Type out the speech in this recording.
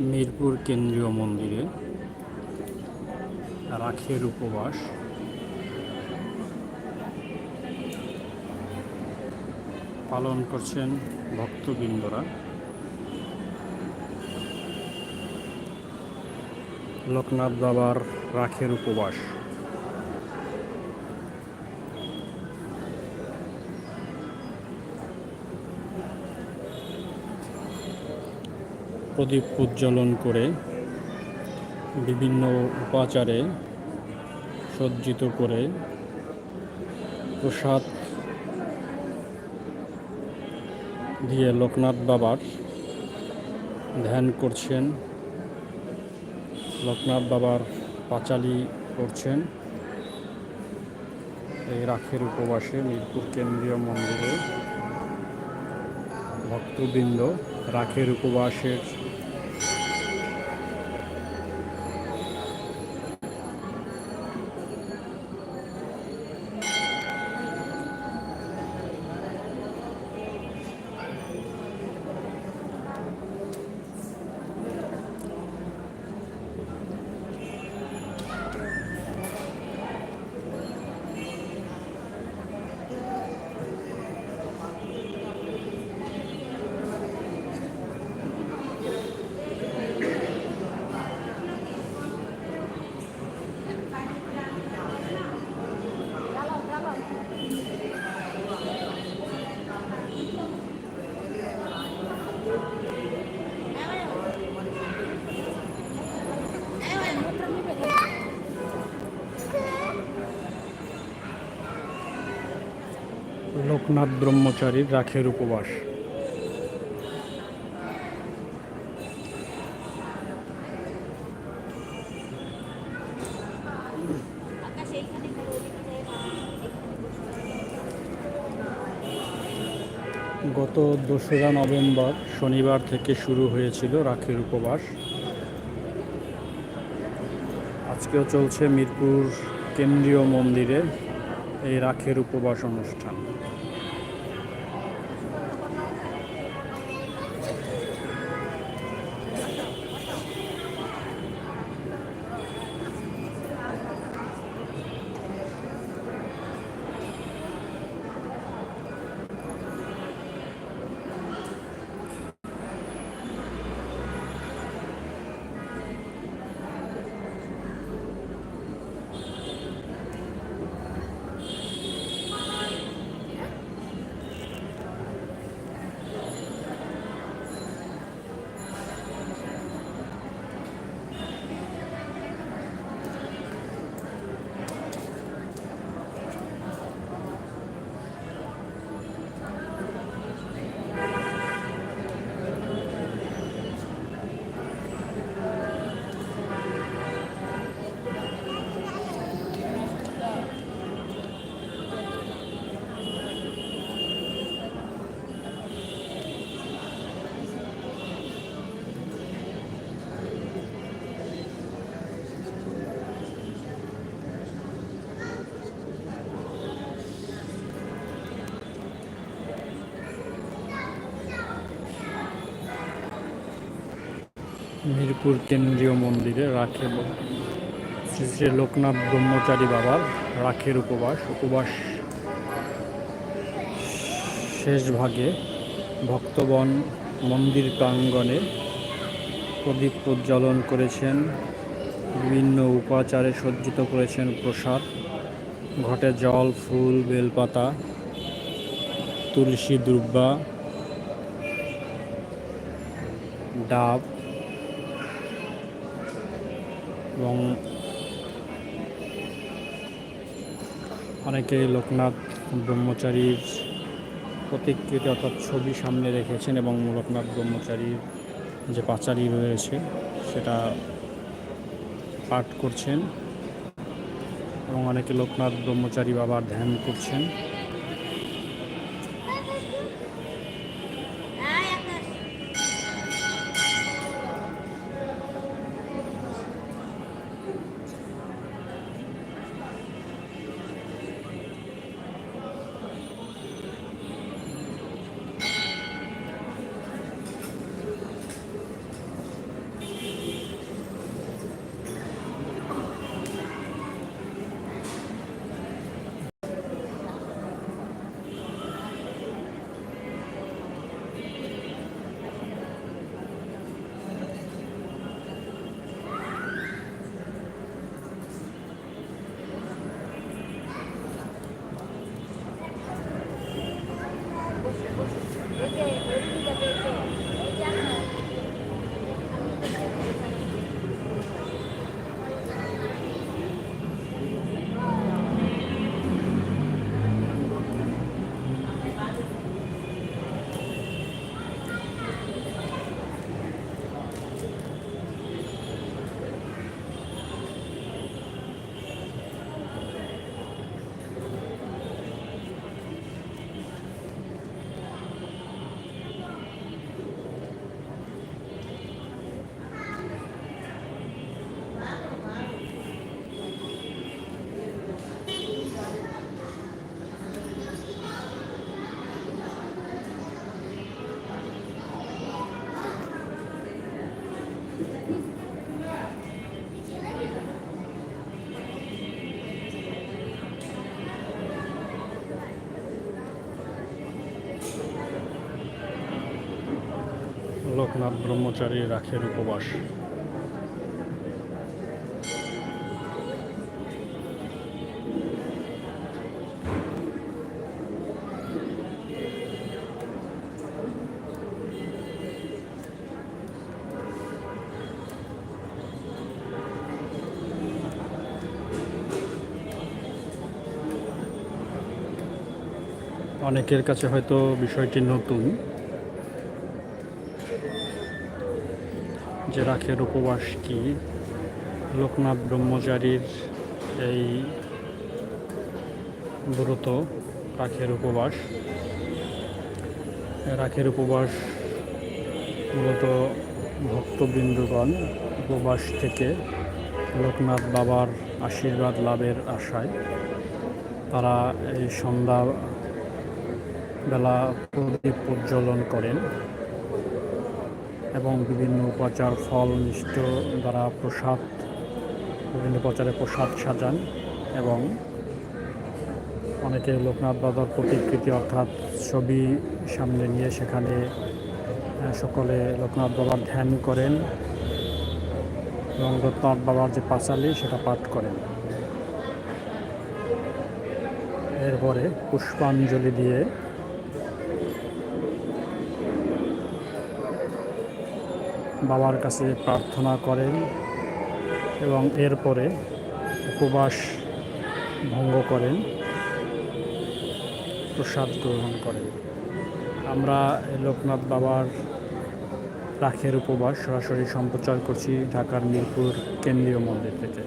মিরপুর কেন্দ্রীয় মন্দিরে রাখের উপবাস। পালন করছেন ভক্তবৃন্দরা। লোকনাথ বাবার রাখের উপবাস। প্রদীপ উজ্জ্বলন করে বিভিন্ন উপাচারে সজ্জিত করে প্রসাদ দিয়ে লোকনাথ বাবার ধ্যান করছেন। লোকনাথ বাবার পাঁচালি করছেন এই রাখের উপবাসে মিরপুর কেন্দ্রীয় মন্দিরে ভক্তবৃন্দ রাখের উপবাসের লোকনাথ ব্রহ্মচারীর রাখের উপবাস। গত দোসরা নভেম্বর শনিবার থেকে শুরু হয়েছিল রাখের উপবাস। আজকেও চলছে মিরপুর কেন্দ্রীয় মন্দিরে এই রাখের উপবাস অনুষ্ঠান। মিরপুর কেন্দ্রীয় মন্দিরে রাখে শ্রী শ্রী লোকনাথ ব্রহ্মচারী বাবার রাখের উপবাস উপবাস শেষ ভাগে ভক্তগণ মন্দির প্রাঙ্গণে প্রদীপ প্রজ্বলন করেছেন, বিভিন্ন উপাচারে সজ্জিত করেছেন প্রসাদ, ঘটে জল, ফুল, বেলপাতা, তুলসী দুর্বা, ডাব এবং অনেকে লোকনাথ ব্রহ্মচারীর প্রতিকৃতি অর্থাৎ ছবি সামনে রেখেছেন এবং লোকনাথ ব্রহ্মচারীর যে পাঁচালী রয়েছে, সেটা পাঠ করছেন এবং অনেকে লোকনাথ ব্রহ্মচারী বাবার ধ্যান করছেন। লোকনাথ ব্রহ্মচারী রাখের উপবাস। অনেকের কাছে হয়তো বিষয়টি নতুন। যে রাখের উপবাস কি লোকনাথ ব্রহ্মচারীর এই ব্রত, রাখের উপবাস। রাখের উপবাস মূলত ভক্তবৃন্দগণ উপবাস থেকে লোকনাথ বাবার আশীর্বাদ লাভের আশায় তারা এই সন্ধ্যা বেলা প্রদীপ প্রজ্বলন করেন। এবং বিভিন্ন উপাচার ফল মিষ্ট দ্বারা প্রসাদ, বিভিন্ন প্রচারে প্রসাদ সাজান এবং অনেকে লোকনাথ বাবার প্রতিকৃতি অর্থাৎ ছবি সামনে নিয়ে সেখানে সকলে লোকনাথ বাবার ধ্যান করেন এবং লোকনাথ বাবার যে পাঁচালি সেটা পাঠ করেন। এরপরে পুষ্পাঞ্জলি দিয়ে বাবার কাছে প্রার্থনা করেন এবং এরপরে উপবাস ভঙ্গ করেন, প্রসাদ গ্রহণ করেন। আমরা লোকনাথ বাবার রাখের উপবাস সরাসরি সম্প্রচার করছি ঢাকার মিরপুর কেন্দ্রীয় মন্দির থেকে।